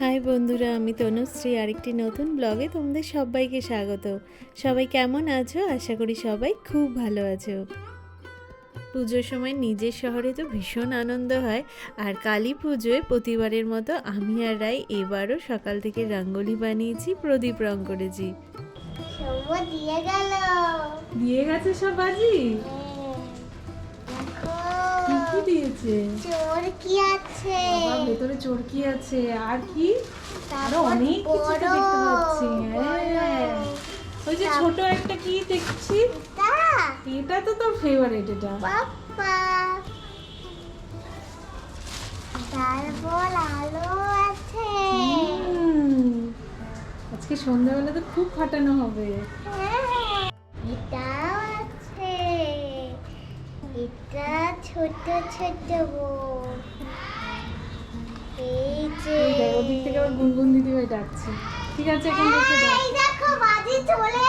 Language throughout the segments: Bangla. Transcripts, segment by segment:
হাই বন্ধুরা আমি তনুশ্রী আরেকটি নতুন ব্লগে তোমাদের সবাইকে স্বাগত। সবাই কেমন আছো? আশা করি সবাই খুব ভালো আছো। পুজোর সময় নিজের শহরে তো ভীষণ আনন্দ হয় আর কালী পুজোয় প্রতিবারের মতো আমি আর রাই এবারও সকাল থেকে রঙ্গোলি বানিয়েছি প্রদীপ রং করেছি। দিয়ে গেল। দিয়ে গেছে সব বাজি? দেখো কি দিয়েছে। চোর কি আছে ভেতরে চরকি আছে। আর কি? তারপর অনেক কিছু দেখতে পাচ্ছি, হ্যাঁ। ওই যে ছোট একটা কি দেখছি? এটা? তো তোর ফেভারিট এটা। পাপা তারপর আলো আছে। আজকে সন্ধ্যাবেলা তো খুব ফাটানো হবে। হ্যাঁ, ছোট ছোট্ট বোন এই যে ওদিক থেকে আবার গুনগুন দিদিভাই ডাকছে। ঠিক আছে এখন দেখো বাজি চলে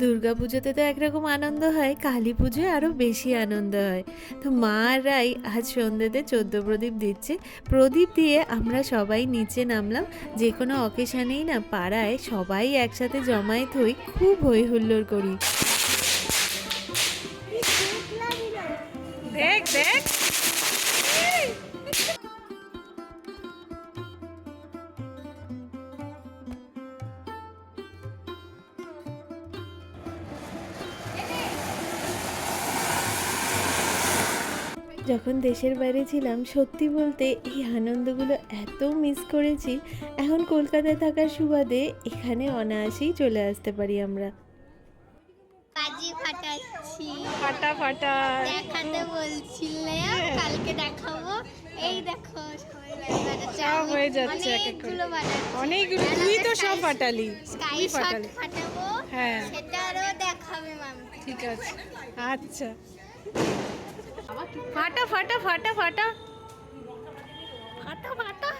দুর্গাপুজোতে তো একরকম আনন্দ হয়, কালী পুজোয় আরও বেশি আনন্দ হয়। তো মা রাই আজ সন্ধ্যেতে চোদ্দ প্রদীপ দিচ্ছে। প্রদীপ দিয়ে আমরা সবাই নিচে নামলাম। যে কোনো অকেশানেই না, পাড়ায় সবাই একসাথে জমায়েত হই, খুব হই হুল্লোড় করি। দেখ দেখ। যখন দেশের বাইরে ছিলাম সত্যি বলতে এই আনন্দগুলো এত মিস করেছি এখন কলকাতায় থাকার সুবাদে এখানে অনায়াসেই চলে আসতে পারি আমরা। বাজি ফাটাচ্ছি। ফাটা ফাটা। দেখাতে বলছিলে কালকে দেখাবো। এই দেখো সব হয়ে যাচ্ছে এক এক করে। অনেকগুলো বাজাচ্ছে অনেকগুলো। আর তুই তো সব ফাটালি। স্কাই ফাটালি। ফাটাবো। হ্যাঁ। সেটারও দেখাবে মামি ঠিক আছে। আচ্ছা। ফাটা ফাটা ফাটা ফাটা। ফাটা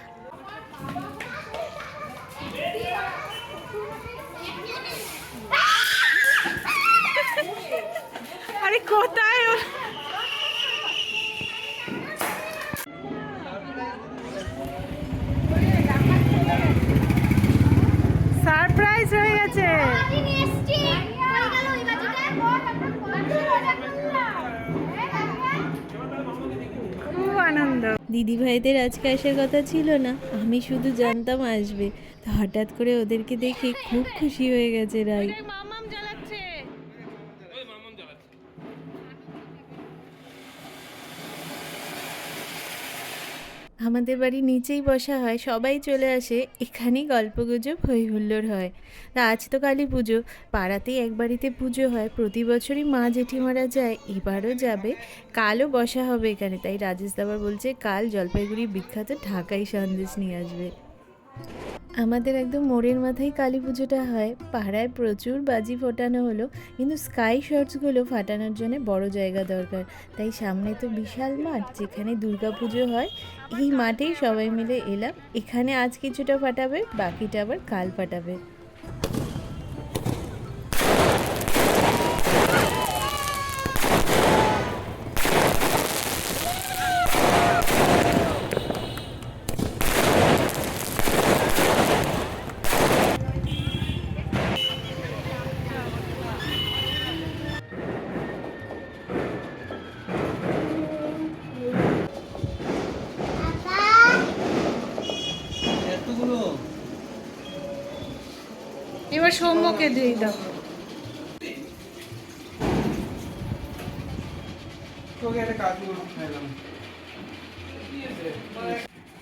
আরে কোথায় আনন্দ দিদি ভাইদের আজকে আসার কথা ছিল না, আমি শুধু জানতাম আসবে। তো হঠাৎ করে ওদেরকে দেখে খুব খুশি হয়ে গেছে রাই। আমাদের বাড়ি নিচেই বসা হয়, সবাই চলে আসে, এখানেই গল্পগুজব হই হুল্লোড় হয়। তা আজ তো কালী পুজো, পাড়াতেই এক বাড়িতে পুজো হয়, প্রতি বছরই মা জেঠিমারা যায়, এবারও যাবে, কালও বসা হবে এখানে, তাই রাজেশ দাবার বলছে, কাল জলপাইগুড়ি বিখ্যাত ঢাকাই সন্দেশ নিয়ে আসবে। আমাদের একদম মোড়ের মাথায় কালী পুজোটা হয়। পাড়ায় প্রচুর বাজি ফোটানো হলো, কিন্তু স্কাই শর্টসগুলো ফাটানোর জন্য বড় জায়গা দরকার। তাই সামনে তো বিশাল মাঠ, যেখানে দুর্গা পুজো হয়, এই মাঠেই সবাই মিলে এলাম। এখানে আজ কিছুটা ফাটাবে, বাকিটা আবার কাল ফাটাবে। এবার সৌম্যকে দিয়ে দাও।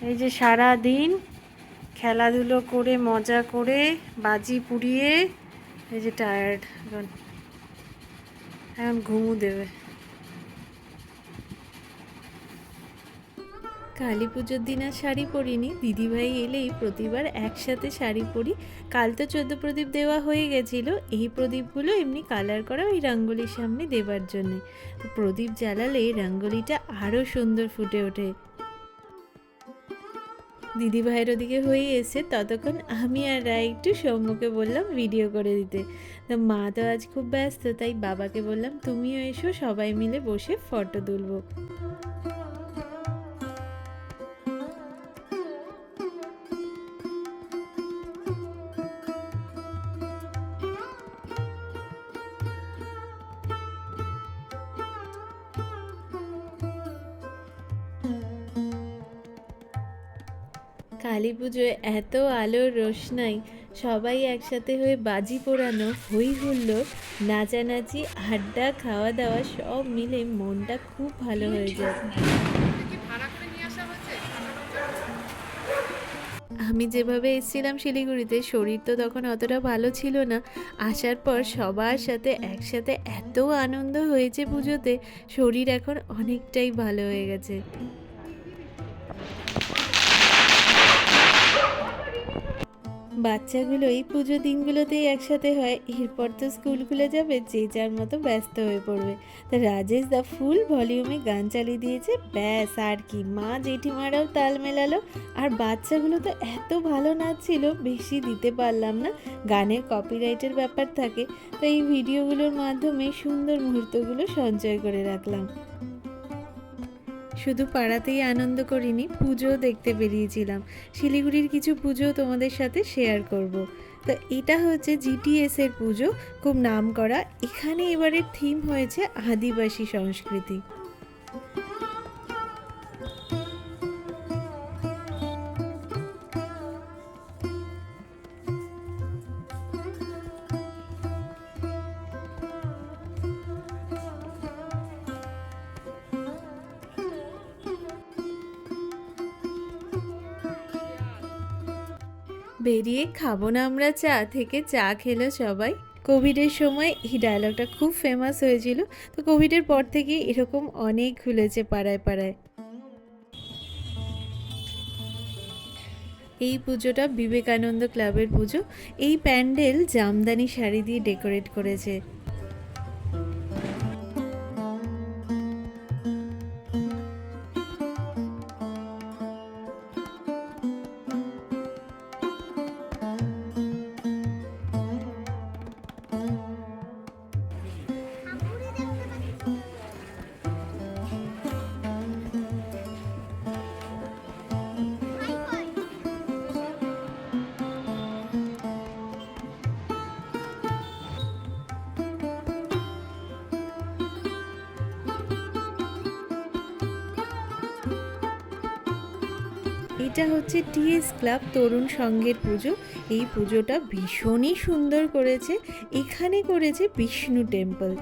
এই যে সারা দিন খেলাধুলো করে মজা করে বাজি পুড়িয়ে এই যে টায়ার্ড এখন এখন ঘুমু দেবে। কালী পুজোর দিন আর শাড়ি পরিনি। দিদিভাই এলেই প্রতিবার একসাথে শাড়ি পরি। কাল তো চোদ্দ প্রদীপ দেওয়া হয়ে গেছিল। এই প্রদীপগুলো এমনি কালার করা ওই রঙ্গোলির সামনে দেবার জন্যে। প্রদীপ জ্বালালে রঙ্গোলিটা আরও সুন্দর ফুটে ওঠে। দিদিভাইয়ের ওদিকে হয়ে এসে ততক্ষণ আমি আর রায় একটু সৌম্যকে বললাম ভিডিও করে দিতে। তো মা তো আজ খুব ব্যস্ত, তাই বাবাকে বললাম, তুমিও এসো, সবাই মিলে বসে ফটো তুলবো। কালী পুজোয় এত আলোর রোশনাই, সবাই একসাথে হয়ে বাজি পোড়ানো হই হুল্লোড়, নাচানাচি, আড্ডা খাওয়া দাওয়া সব মিলে মনটা খুব ভালো হয়ে যায়। আমি যেভাবে এসেছিলাম শিলিগুড়িতে, শরীর তো তখন অতটা ভালো ছিল না। আসার পর সবার সাথে একসাথে এত আনন্দ হয়েছে পুজোতে, শরীর এখন অনেকটাই ভালো হয়ে গেছে। বাচ্চাগুলো এই পুজো দিনগুলোতেই একসাথে হয়। এরপর তো স্কুল খুলে যাবে, যে যার মতো ব্যস্ত হয়ে পড়বে। তা রাজেশ দা ফুল ভলিউমে গান চালিয়ে দিয়েছে। ব্যাস, আর কি। মা জেঠিমারাও তাল মেলালো। আর বাচ্চাগুলো তো এত ভালো নাচছিল, বেশি দিতে পারলাম না। গানের কপিরাইটের ব্যাপার থাকে। তো এই ভিডিওগুলোর মাধ্যমে সুন্দর মুহূর্তগুলো সঞ্চয় করে রাখলাম। শুধু পাড়াতেই আনন্দ করিনি পুজো দেখতে বেরিয়েছিলাম। শিলিগুড়ির কিছু পুজো তোমাদের সাথে শেয়ার করব। তো এটা হচ্ছে জিটিএস এর পুজো, খুব নাম করা। এখানে এবারের থিম হয়েছে আদিবাসী সংস্কৃতি। বেরিয়ে খাব না আমরা চা থেকে চা খেলো সবাই। কোভিডের সময় এই ডায়লগটা খুব ফেমাস হয়েছিল। তো কোভিডের পর থেকে এরকম অনেক খুলেছে পাড়ায় পাড়ায়। এই পুজোটা বিবেকানন্দ ক্লাবের পুজো। এই প্যান্ডেল জামদানি শাড়ি দিয়ে ডেকোরেট করেছে। এটা হচ্ছে টিএস ক্লাব তরুণ সংঘের পুজো। এই পুজোটা ভীষণই সুন্দর করেছে। এখানে করেছে বিষ্ণু টেম্পল।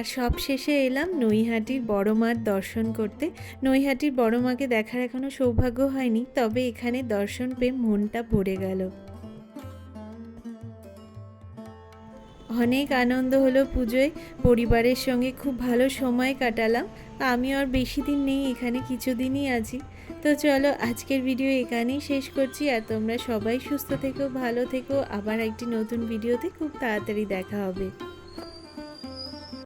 আর সব শেষে এলাম নৈহাটির বড় মার দর্শন করতে। নৈহাটির বড় মাকে দেখার এখনও সৌভাগ্য হয়নি, তবে এখানে দর্শন পেয়ে মনটা ভরে গেল। অনেক আনন্দ হলো পুজোয়, পরিবারের সঙ্গে খুব ভালো সময় কাটালাম। আমি আর বেশি দিন নেই এখানে, কিছুদিনই আছি। তো চলো আজকের ভিডিও এখানেই শেষ করছি, আর তোমরা সবাই সুস্থ থেকো, ভালো থেকো। আবার একটি নতুন ভিডিওতে খুব তাড়াতাড়ি দেখা হবে।